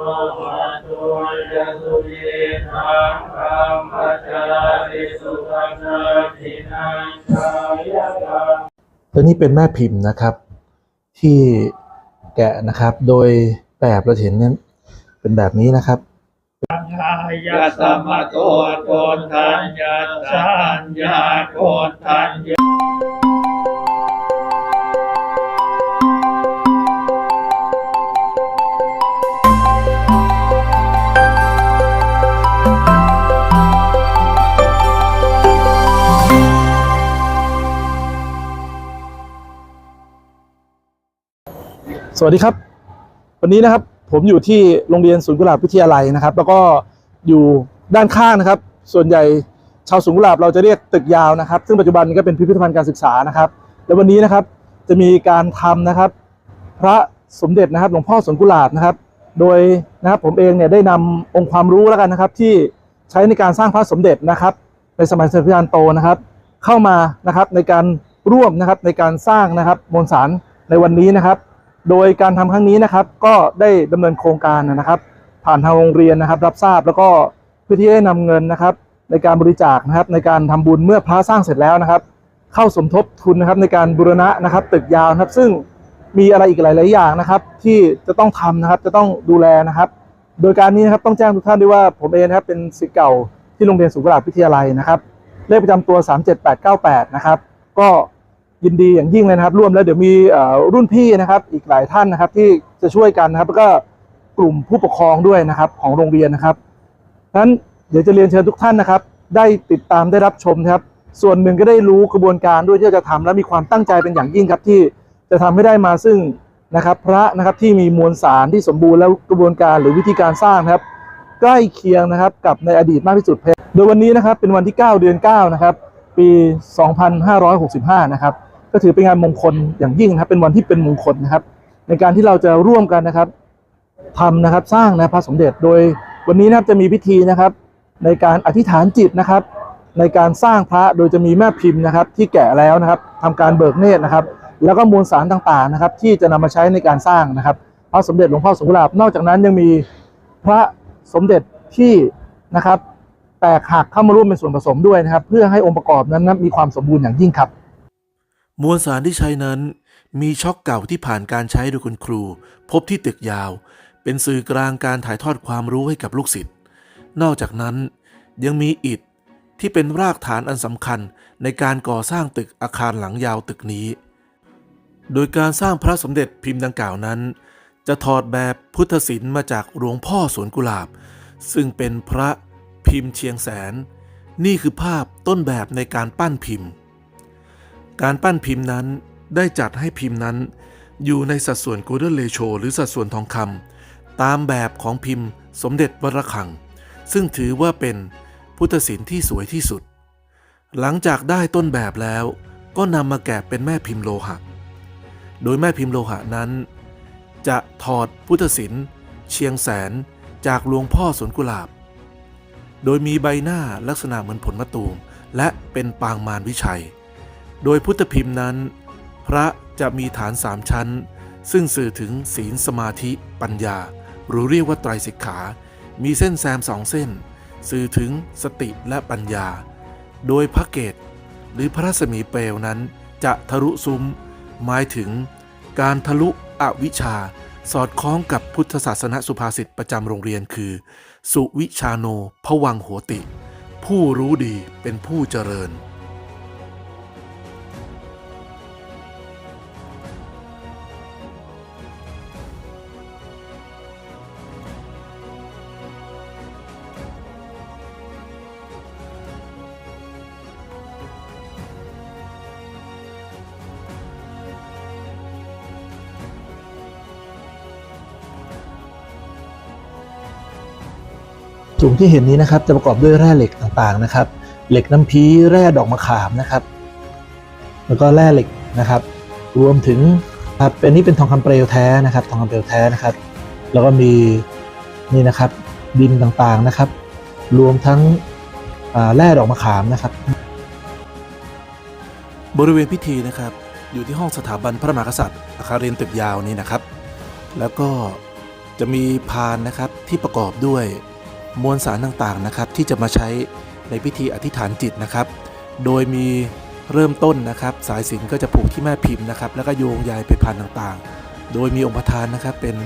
วะโตจะสุเยธังธรรมจาริสุขังทินังชายกังตัวนี้เป็นแม่พิมพ์นะครับ ที่แกะนะครับโดยแบบเราเห็นเนี่ยเป็นแบบนี้นะครับยะสัมมาโตโกนทัญญาสัญญาโกนทัญญา สวัสดีครับ วันนี้นะครับผมอยู่ที่โรงเรียนศูนย์กุหลาบวิทยาลัยนะครับ แล้วก็อยู่ด้านข้างนะครับ ส่วนใหญ่ชาวศูนย์กุหลาบเราจะเรียกตึกยาวนะครับ ซึ่งปัจจุบันก็เป็นพิพิธภัณฑ์การศึกษานะครับ แล้ววันนี้นะครับจะมีการทำนะครับ พระสมเด็จนะครับหลวงพ่อสวนกุหลาบนะครับ โดยนะครับผมเองเนี่ยได้นำองค์ความรู้แล้วกันนะครับ ที่ใช้ในการสร้างพระสมเด็จนะครับ ในสมัยสมเด็จพระยานโตนะครับ เข้ามานะครับในการร่วมนะครับในการสร้างนะครับมวลสารในวันนี้นะครับ โดยการทำครั้งนี้นะครับ ก็ได้ดำเนินโครงการนะครับ ผ่านทางโรงเรียนนะครับ รับทราบแล้วก็เพื่อที่ได้นำเงินนะครับ ในการบริจาคนะครับ ในการทำบุญเมื่อพระสร้างเสร็จแล้วนะครับ เข้าสมทบทุนนะครับในการบูรณะนะครับ ตึกยาวนะครับ ซึ่งมีอะไรอีกหลาย ๆ อย่างนะครับ ที่จะต้องทำนะครับ จะต้องดูแลนะครับ โดยการนี้นะครับต้องแจ้งทุกท่านด้วยว่าผมเองนะครับเป็นศิษย์เก่าที่โรงเรียนสุขลาภวิทยาลัยนะครับ เลขประจำตัว 37898 นะครับ ก็ ยินดีอย่างยิ่งเลยนะครับ ร่วมแล้วเดี๋ยวมีรุ่นพี่นะครับ อีกหลายท่านนะครับ ที่จะช่วยกันนะครับ แล้วก็กลุ่มผู้ปกครองด้วยนะครับ ของโรงเรียนนะครับนั้นเดี๋ยวจะเรียนเชิญทุกท่านนะครับ ได้ติดตามได้รับชมครับ ส่วนหนึ่งก็ได้รู้กระบวนการด้วยที่จะทำและมีความตั้งใจเป็นอย่างยิ่งครับที่จะทำให้ได้มาซึ่งนะครับ พระนะครับที่มีมวลสารที่สมบูรณ์แล้วกระบวนการหรือวิธีการสร้างครับ ใกล้เคียงนะครับ กับในอดีตมากที่สุดโดยวันนี้นะครับเป็นวันที่ 9 เดือน 9 นะครับ ปี 2565 นะครับ ก็ถือเป็นงานมงคลอย่างยิ่งนะครับ เป็นวันที่เป็นมงคลนะครับ ในการที่เราจะร่วมกันนะครับทำนะครับสร้างนะพระสมเด็จโดยวันนี้นะครับจะมีพิธีนะครับ ในการอธิษฐานจิตนะครับ ในการสร้างพระโดยจะมีแม่พิมพ์นะครับ ที่แกะแล้วนะครับทำการเบิกเนตรนะครับ แล้วก็มวลสารต่างๆนะครับ ที่จะนำมาใช้ในการสร้างนะครับ พระสมเด็จหลวงพ่อสมกุหลาบนอกจากนั้นยังมีพระสมเด็จที่นะครับแตกหักเข้ามาร่วมเป็นส่วนผสมด้วยนะครับ เพื่อให้องค์ประกอบนั้นนะมีความสมบูรณ์อย่างยิ่งครับ มวลสารที่ใช้นั้น มีช็อกเก่าที่ผ่านการใช้โดยคุณครู พบที่ตึกยาว เป็นสื่อกลางการถ่ายทอดความรู้ให้กับลูกศิษย์นอกจากนั้นยังมีอิฐที่เป็นรากฐานอันสำคัญในการก่อสร้างตึกอาคารหลังยาวตึกนี้ โดยการสร้างพระสมเด็จพิมพ์ดังกล่าวนั้น จะถอดแบบพุทธศิลป์มาจากหลวงพ่อสวนกุหลาบ ซึ่งเป็นพระพิมพ์เชียงแสน นี่คือภาพต้นแบบในการปั้นพิมพ์ การปั้นพิมพ์นั้นได้จัดให้พิมพ์นั้น อยู่ในสัดส่วน golden ratio หรือสัดส่วนทองคำตามแบบของพิมพ์สมเด็จวรคัง ซึ่งถือว่าเป็นพุทธศิลป์ที่สวยที่สุด หลังจากได้ต้นแบบแล้วก็นำมาแกะเป็นแม่พิมพ์โลหะ โดยแม่พิมพ์โลหะนั้น จะถอดพุทธศิลป์เชียงแสนจากหลวงพ่อสวนกุหลาบ โดยมีใบหน้าลักษณะเหมือนผลมะตูมและเป็นปางมารวิชัย โดยพุทธพิมพ์นั้น พระจะมีฐานสามชั้น ซึ่งสื่อถึงศีลสมาธิปัญญา หรือเรียกว่าไตรสิกขา มีเส้นแซมสองเส้น สื่อถึงสติและปัญญา โดยพระเกตหรือพระรัศมีเปลวนั้น จะทะลุซุ้ม หมายถึง การทะลุอวิชชา สอดคล้องกับพุทธศาสนสุภาษิตประจำโรงเรียนคือ สุวิชาโนพวังโหติ ผู้รู้ดีเป็นผู้เจริญ ถุงที่เห็นนี้นะครับจะประกอบด้วยแร่เหล็กต่างๆนะครับ เหล็กน้ำพีแร่ดอกมะขามนะครับ แล้วก็แร่เหล็กนะครับ รวมถึงครับเป็นนี่เป็นทองคำเปลวแท้นะครับ ทองคำเปลวแท้นะครับ แล้วก็มีนี่นะครับดินต่างๆนะครับ รวมทั้งแร่ดอกมะขามนะครับ บริเวณพิธีนะครับ อยู่ที่ห้องสถาบันพระมหากษัตริย์อาคารเรียนตึกยาวนี้นะครับ แล้วก็จะมีพานนะครับที่ประกอบด้วย มวลสารต่างๆนะครับที่จะมาใช้ในพิธีอธิษฐานจิตนะครับ โดยมีเริ่มต้นนะครับ สายสิญจนก็จะผูกที่แม่พิมพ์นะครับ แล้วก็โยงใยไปพานต่างๆ โดยมีองค์ประธานนะครับเป็น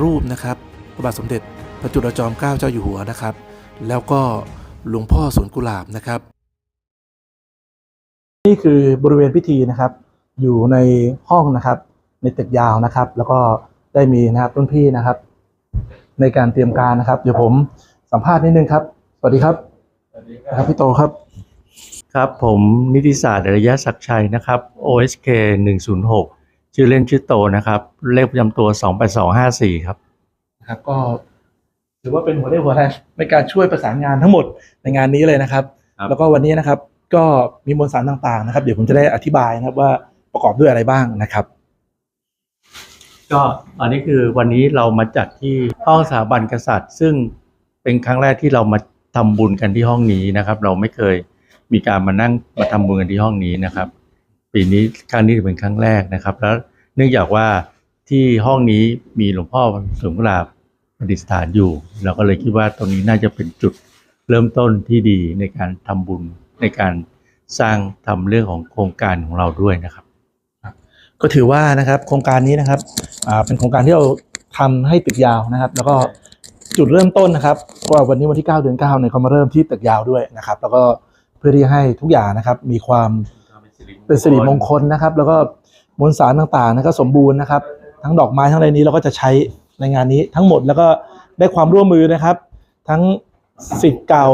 รูปนะครับพระบาทสมเด็จพระจุลจอมเกล้าเจ้าอยู่หัวนะครับ แล้วก็หลวงพ่อสวนกุหลาบนะครับ นี่คือบริเวณพิธีนะครับ อยู่ในห้องนะครับ ในตึกยาวนะครับ แล้วก็ได้มีนะครับรุ่นพี่นะครับ ในการเตรียมการนะครับ เดี๋ยวผม สัมภาษณ์นิดนึงครับ สวัสดีครับ สวัสดีคนะครัรับบพี่โตครับ ครับ ผมนิติศาสตร์อริยศักดิ์ชัยนะครับ OSK 106 ชื่อเล่นชื่อโตนะครับ เลขประจำตัว 28254 ครับนะครับ ก็ถือว่าเป็นหัวเรี่ยวหัวแรงในการช่วยประสานงานทั้งหมดในงานนี้เลยนะครับครับ แล้วก็วันนี้นะครับ ก็มีมวลสารต่างๆนะครับ เดี๋ยวผมจะได้อธิบายนะครับว่าประกอบด้วยอะไรบ้างนะครับก็อันนี้คือวันนี้เรามาจัดที่ห้องสถาบันกษัตริย์ ซึ่ง เป็นครั้งแรกที่เรามาทำบุญกันที่ห้องนี้นะครับ เราไม่เคยมีการมานั่งมาทำบุญกันที่ห้องนี้นะครับ ปีนี้ครั้งนี้เป็นครั้งแรกนะครับ แล้วเนื่องจากว่าที่ห้องนี้มีหลวงพ่อสวนกุหลาบประดิษฐานอยู่ เราก็เลยคิดว่าตรงนี้น่าจะเป็นจุดเริ่มต้นที่ดีในการทำบุญในการสร้างทำเรื่องของโครงการของเราด้วยนะครับ ก็ถือว่านะครับโครงการนี้นะครับอ่าเป็นโครงการที่เราทำให้ตึกยาวนะครับ แล้วก็ จุดเริ่มต้นนะครับว่าวันนี้วันที่ 9 เดือน9เนี่ยเขามาเริ่มที่ตึกยาวด้วยนะครับ แล้วก็เพื่อที่ให้ทุกอย่างนะครับ มีความเป็นสิริมงคลนะครับ แล้วก็มวลสารต่างๆนะก็สมบูรณ์นะครับ ทั้งดอกไม้ทั้งอะไรนี้เราก็จะใช้ในงานนี้ทั้งหมดแล้วก็ได้ความร่วมมือนะครับ ทั้งสิทธิ์เก่า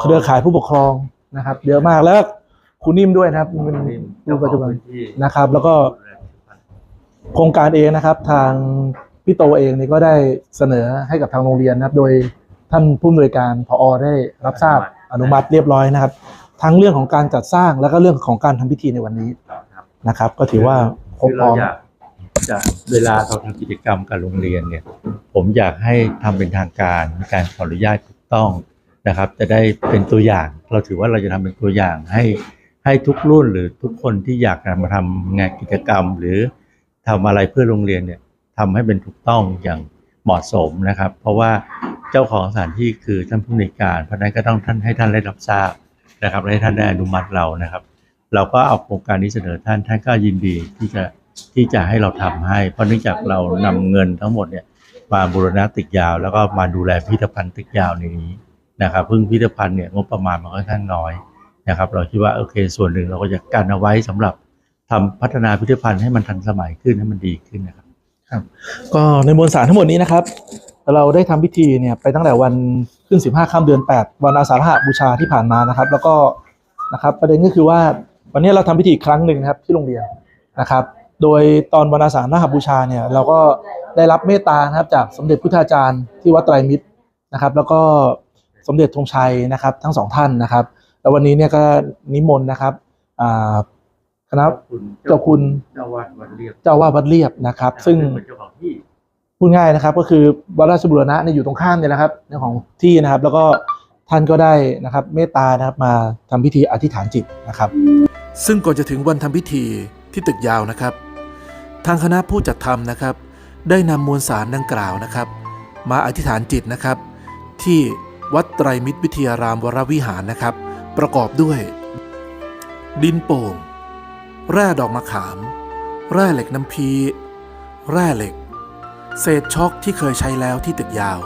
เครือข่ายผู้ปกครองนะครับ เยอะมากแล้วครูนิ่มด้วยนะครับเป็นผู้ปัจจุบันนะครับ แล้วก็โครงการเองนะครับทาง พี่โตเองนี่ก็ได้เสนอให้กับทางโรงเรียนนะครับ โดยท่านผู้อำนวยการพอได้รับทราบอนุมัติเรียบร้อยนะครับ ทั้งเรื่องของการจัดสร้างแล้วก็เรื่องของการทำพิธีในวันนี้นะครับ ก็ถือว่าครบคือพร้เราอมอยากจะเวลาเราทำกิจกรรมกับโรงเรียนเนี่ย ผมอยากให้ทำเป็นทางการมีการขออนุญาตถูกต้องนะครับ จะได้เป็นตัวอย่าง เราถือว่าเราจะทำเป็นตัวอย่างให้ให้ทุกรุ่นหรือทุกคนที่อยากจะมาทำงานกิจกรรม หรือทำอะไรเพื่อโรงเรียนเนี่ย ทำให้เป็นถูกต้องอย่างเหมาะสมนะครับ เพราะว่าเจ้าของสถานที่คือท่านผู้ในการ เพราะนั้นก็ต้องท่านให้ท่านได้รับทราบนะครับให้ท่านได้อนุมัติเรานะครับ เราก็เอาโครงการนี้เสนอท่านท่านก็ยินดีที่จะที่จะให้เราทำให้ เพราะเนื่องจากเรานำเงินทั้งหมดเนี่ยมาบูรณะตึกยาว แล้วก็มาดูแลพิพิธภัณฑ์ตึกยาวในนี้นะครับพึ่งพิพิธภัณฑ์เนี่ยงบประมาณมันค่อนข้างน้อยนะครับ เราคิดว่าโอเคส่วนหนึ่งเราก็จะกันเอาไว้สำหรับทำพัฒนาพิพิธภัณฑ์ให้มันทันสมัยขึ้นให้มันดีขึ้นนะครับ ก็ในมวลสารทั้งหมดนี้นะครับ เราได้ทำพิธีเนี่ยไปตั้งแต่วันขึ้น 15ค่ำเดือน 8 วันอาสาฬหบูชาที่ผ่านมานะครับ แล้วก็นะครับประเด็นก็คือว่าวันนี้เราทำพิธีครั้งหนึ่งนะครับที่โรงเรียนนะครับ โดยตอนวันอาสาฬหบูชาเนี่ยเราก็ได้รับเมตตานะครับจากสมเด็จพุทธาจารย์ที่วัดไตรมิตรนะครับ แล้วก็สมเด็จธงชัยนะครับทั้งสองท่านนะครับ แล้ววันนี้เนี่ยก็นิมนต์นะครับอ่า คณะเจ้าคุณเจ้าวาดวัดเรียบเจ้าว่าวัดเรียบนะครับ ซึ่งเป็นเจ้าของที่พูดง่ายนะครับ ก็คือวัดราชบุรณะเนี่ยอยู่ตรงข้ามเนี่ยนะครับเรื่องของที่นะครับ แล้วก็ท่านก็ได้นะครับเมตตานะครับมาทำพิธีอธิษฐานจิตนะครับ ซึ่งก่อนจะถึงวันทำพิธีที่ตึกยาวนะครับ ทางคณะผู้จัดทำนะครับ ได้นำมวลสารดังกล่าวนะครับ มาอธิษฐานจิตนะครับ ที่วัดไตรมิตรวิทยารามวรวิหารนะครับ ประกอบด้วย ดินโป่ง แร่ดอกมะขาม แร่เหล็กน้ำพีแร่เหล็ก เศษช็อกที่เคยใช้แล้วที่ตึกยาว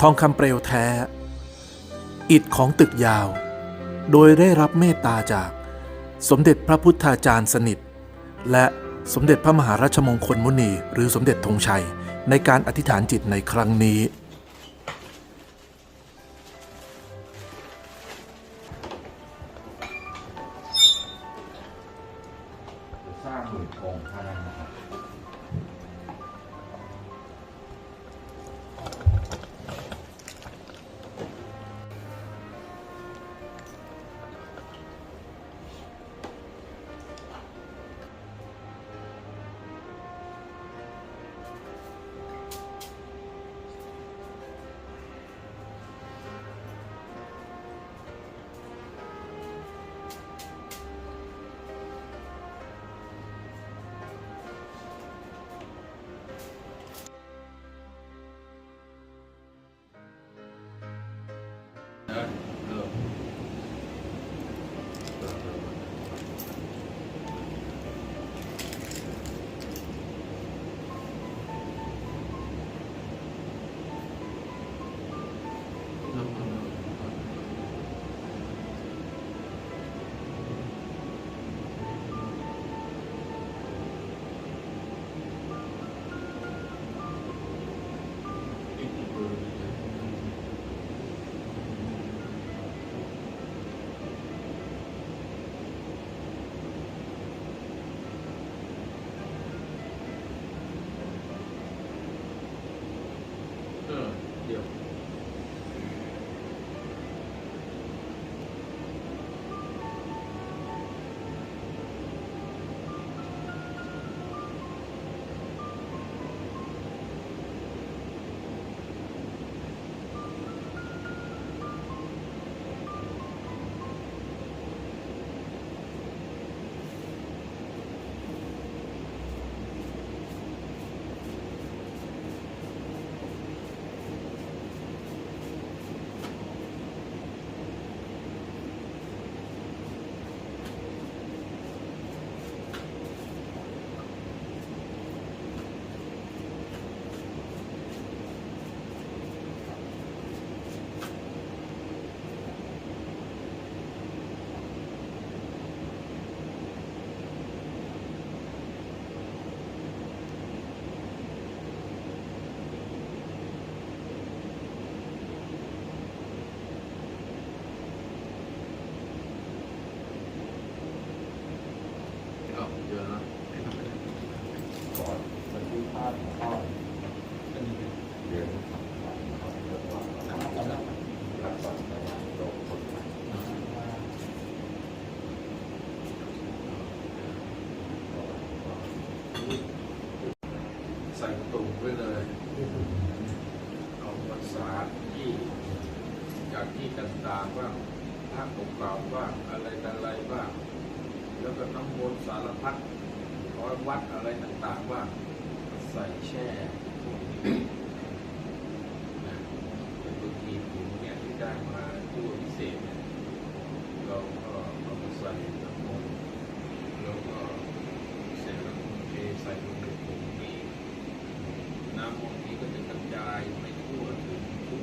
ทองคำเปลวแท้ อิฐของตึกยาว โดยได้รับเมตตาจากสมเด็จพระพุทธาจารย์สนิท และสมเด็จพระมหาราชมงคลมุนี หรือสมเด็จธงชัยในการอธิษฐานจิตในครั้งนี้ ต่างๆว่าพระเก่าๆว่าอะไรต่อะไรว่าแล้วก็น้ำมนต์สารพัดร้อยวัดอะไรต่างๆว่าใส่แช่นะเป็นบางทีถุงเนี่ยที่ได้มาตู้พิเศษเนี่ยเราก็เอามาใส่น้ำมนต์แล้วก็เสร็จแล้วก็เทใส่ลงในถุงนี้ น้ำมนต์นี้ก็จะกระจายไปทั่วถึงทุก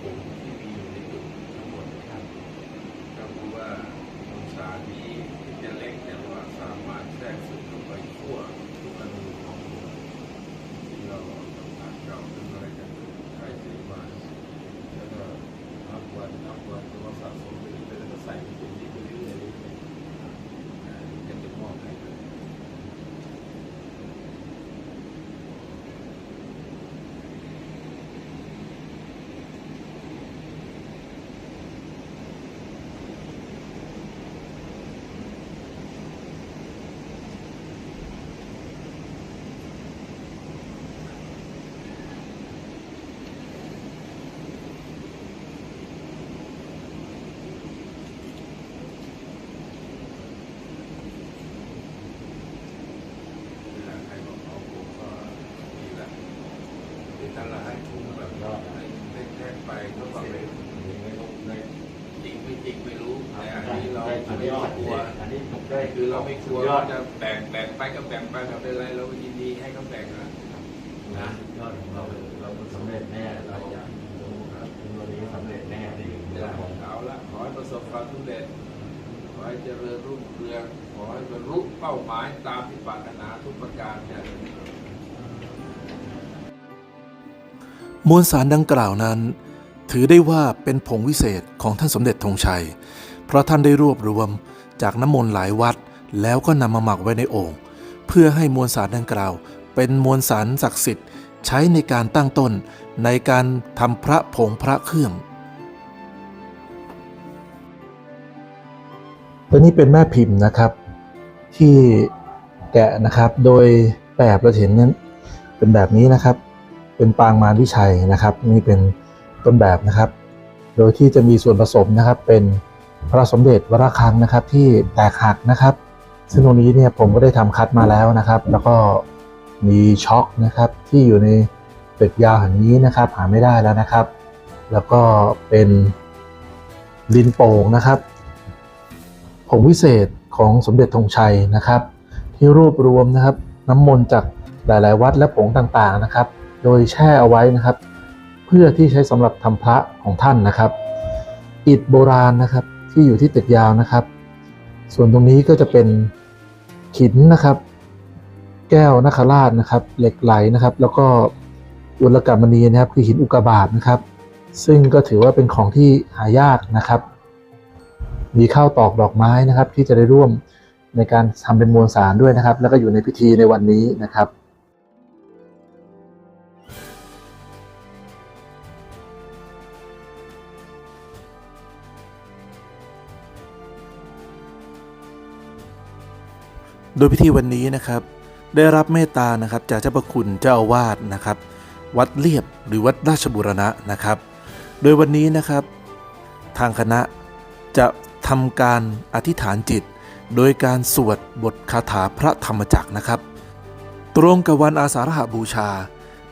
ผงที่มีอยู่ในถุงทั้งหมดครับก็คือว่ามนต์สารนี้จะเล็กแต่ว่าสามารถแทรกซึมเข้าไปทั่วทุกอนูของที่เราทำงานเก่าทำอะไรกันใช้ซื้อมาแล้วก็นับวันนับวันตัวสะสมไปเรื่อยๆแล้วก็ใส่ในถุงนี้ไปเรื่อยๆเรื่อยๆอ่าจะเป็นมอบให้เลย เวลาใครบอกเอาผมก็ดีละหรือถ้าเราให้ผมแบบให้ให้แค่ไปก็แบบไม่ไม่จริงไม่จริงไม่รู้แต่อันนี้เราไม่ต้องกลัว อันนี้ผม ได้คือเราไม่กลัวสุดยอว่าดจะแบ่งแบ่งไปก็แบ่งไปแบบเป็นไรเราก็ยินดีให้เขาแบ่งนะนะยอดของเราเราสำเร็จแน่เราอยากดูครับวันนี้สำเร็จแน่ดีเดี๋ยวเอาละขอให้ประสบความสำเร็จขอให้เจริญรุ่งเรืองขอให้บรรลุเป้าหมายตามที่ปรารถนาทุกประการเนี่ยมวลสารดังกล่าวนั้น ถือได้ว่าเป็นผงวิเศษของท่านสมเด็จธงชัย เพราะท่านได้รวบรวมจากน้ำมนต์หลายวัด แล้วก็นำมาหมักไว้ในโอ่งเพื่อให้มวลสารดังกล่าว เป็นมวลสารศักดิ์สิทธิ์ ใช้ในการตั้งต้น ในการทำพระผงพระเครื่องตัวนี้เป็นแม่พิมพ์นะครับ ที่แกะนะครับโดยแบบเราเห็นนั้นเป็นแบบนี้นะครับ เป็นปางมารวิชัยนะครับนี่เป็นต้นแบบนะครับ โดยที่จะมีส่วนผสมนะครับเป็นพระสมเด็จวรคังนะครับที่แตกหักนะครับ ซึ่งตรงนี้เนี่ยผมก็ได้ทำคัดมาแล้วนะครับ แล้วก็มีช็อคนะครับที่อยู่ในตึกยาวแห่งนี้นะครับ หาไม่ได้แล้วนะครับ แล้วก็เป็นลินโป่งนะครับผงวิเศษของสมเด็จธงชัยนะครับ ที่รวบรวมนะครับน้ำมนต์จากหลาย ๆ วัดและผงต่าง ๆ นะครับ โดยแช่เอาไว้นะครับ เพื่อที่ใช้สำหรับทำพระของท่านนะครับ อิฐโบราณนะครับที่อยู่ที่ตึกยาวนะครับ ส่วนตรงนี้ก็จะเป็น หินนะครับ แก้วนาคราชนะครับ เหล็กไหลนะครับ แล้วก็อุลกามณีนะครับ คือหินอุกกาบาตนะครับ ซึ่งก็ถือว่าเป็นของที่หายากนะครับ มีข้าวตอกดอกไม้นะครับ ที่จะได้ร่วมในการทำเป็นมวลสารด้วยนะครับ แล้วก็อยู่ในพิธีในวันนี้นะครับ ยพิธีวันนี้นะครับ ได้รับเมตตานะครับจากเจ้าประคุณเจ้าอาวาสนะครับ วัดเลียบหรือวัดราชบุรณะนะครับ โดยวันนี้นะครับ ทางคณะจะทำการอธิษฐานจิต โดยการสวดบทคาถาพระธรรมจักรนะครับ ตรงกับวันอาสาฬหบูชา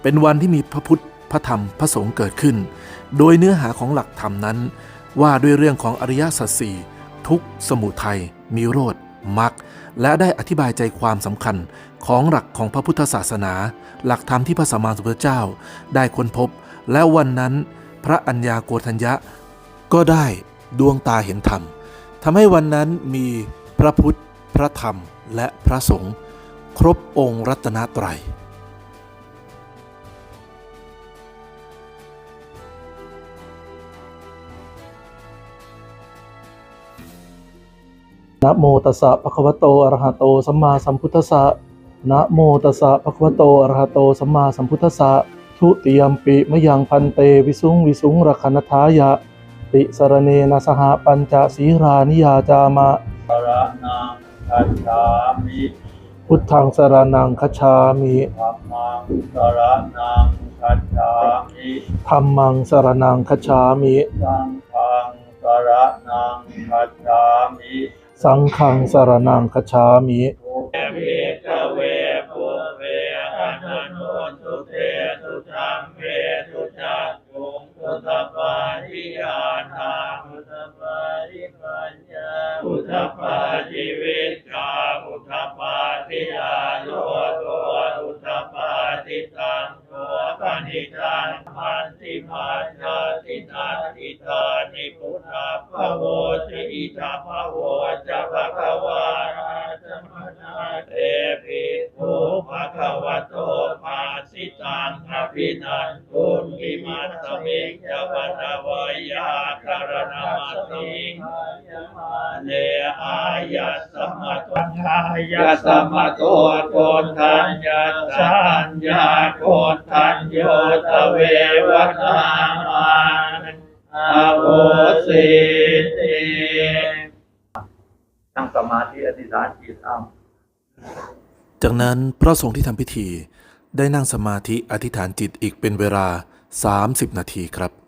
เป็นวันที่มีพระพุทธพระธรรมพระสงฆ์เกิดขึ้น โดยเนื้อหาของหลักธรรมนั้น ว่าด้วยเรื่องของอริยสัจสี่ทุกสมุทัยมีโรธมรรค และได้อธิบายใจความสำคัญของหลักของพระพุทธศาสนา หลักธรรมที่พระสัมมาสัมพุทธเจ้า ได้ค้นพบ และวันนั้นพระอัญญาโกธัญญะ ก็ได้ดวงตาเห็นธรรมทำให้วันนั้นมีพระพุทธ พระธรรม และพระสงฆ์ครบองค์รัตนตรัย นะโมตัสสะภะคะวะโตอะระหะโตสัมมาสัมพุทธัสสะนะโมตัสสะภะคะวะโตอะระหะโตสัมมาสัมพุทธัสสะทุติยมปิมะยังพันเตวิสุงวิสุงรคณทายะ ติสรเนนะสหปัญจศีรานิยาจามะสรนังคัจฉามิพุทธังสรนังคชามิธัมมังสรนังคัจฉามิธัมมังสรนังคชามิสังฆังสรนังคัจฉามิ สังฆังสรนังคชามิภูเวกเว มะตุญายัสสมะโตโกนทัญญาสัญญาโกนทัญโยตเววนามันอาโหสิตินั่งสมาธิอธิษฐานจิตเอาจากนั้นพระสงฆ์ที่ทำพิธีได้นั่งสมาธิอธิษฐานจิตอีกเป็นเวลา 30 นาทีครับครับ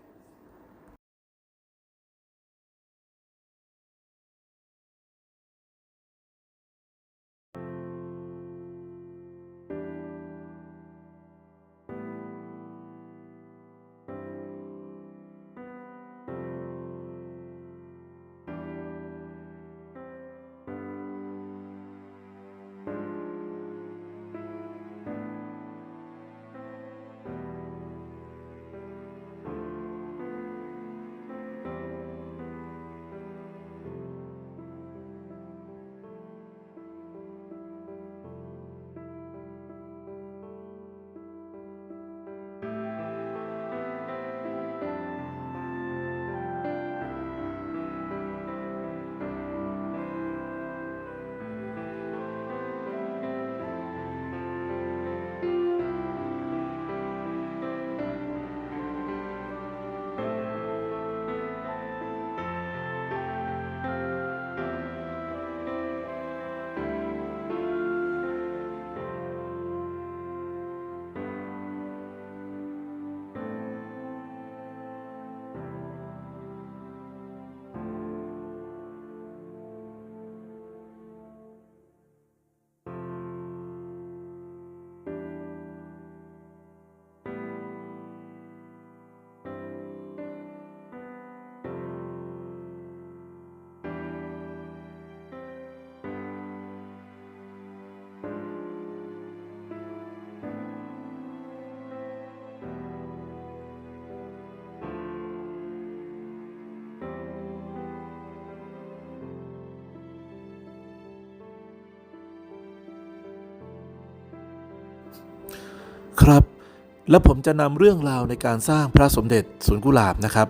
และผมจะนำเรื่องราวในการสร้างพระสมเด็จสวนกุหลาบนะครับ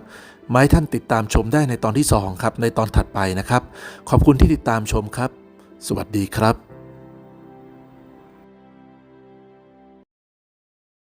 มาให้ท่านติดตามชมได้ในตอนที่ 2 ครับ ในตอนถัดไปนะครับ ขอบคุณที่ติดตามชมครับ สวัสดีครับ